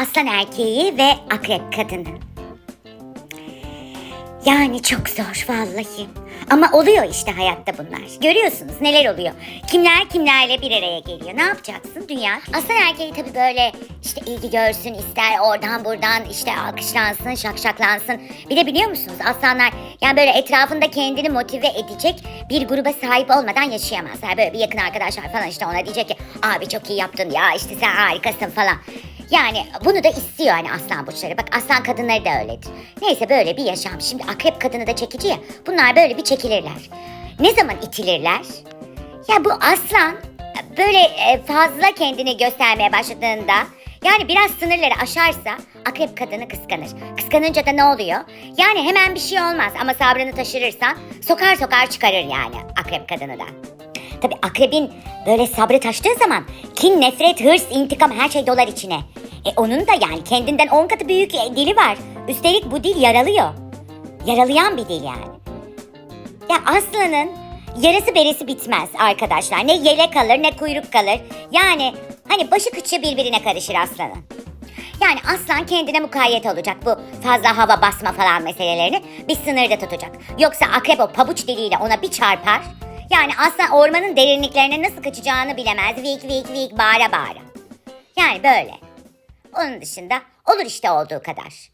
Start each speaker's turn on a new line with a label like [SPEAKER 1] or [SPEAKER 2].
[SPEAKER 1] aslan erkeği ve akrep kadını. Yani çok zor vallahi. Ama oluyor işte hayatta bunlar. Görüyorsunuz neler oluyor. Kimler kimlerle bir araya geliyor. Ne yapacaksın dünya? Aslan erkeği tabii böyle işte ilgi görsün ister oradan buradan işte alkışlansın şakşaklansın. Bir de biliyor musunuz aslanlar yani böyle etrafında kendini motive edecek bir gruba sahip olmadan yaşayamazlar. Böyle bir yakın arkadaşlar falan işte ona diyecek ki abi çok iyi yaptın ya işte sen harikasın falan. Yani bunu da istiyor hani aslan burçları. Bak aslan kadınları da öyledir. Neyse böyle bir yaşam. Şimdi akrep kadını da çekici ya. Bunlar böyle bir çekilirler. Ne zaman itilirler? Ya bu aslan böyle e, fazla kendini göstermeye başladığında yani biraz sınırları aşarsa akrep kadını kıskanır. Kıskanınca da ne oluyor? Yani hemen bir şey olmaz ama sabrını taşırırsan sokar sokar çıkarır yani akrep kadını da. Tabi akrebin böyle sabrı taştığı zaman kin, nefret, hırs, intikam her şey dolar içine. E onun da yani kendinden on katı büyük e, dili var. Üstelik bu dil yaralıyor. Yaralayan bir dil yani. Ya aslanın yarası beresi bitmez arkadaşlar. Ne yele kalır ne kuyruk kalır. Yani hani başı kıçı birbirine karışır aslanın. Yani aslan kendine mukayyet olacak bu fazla hava basma falan meselelerini bir sınırda tutacak. Yoksa akrep o pabuç diliyle ona bir çarpar. Yani aslan ormanın derinliklerine nasıl kaçacağını bilemez. Vik vik vik bağıra bağıra. Yani böyle. Onun dışında olur işte olduğu kadar.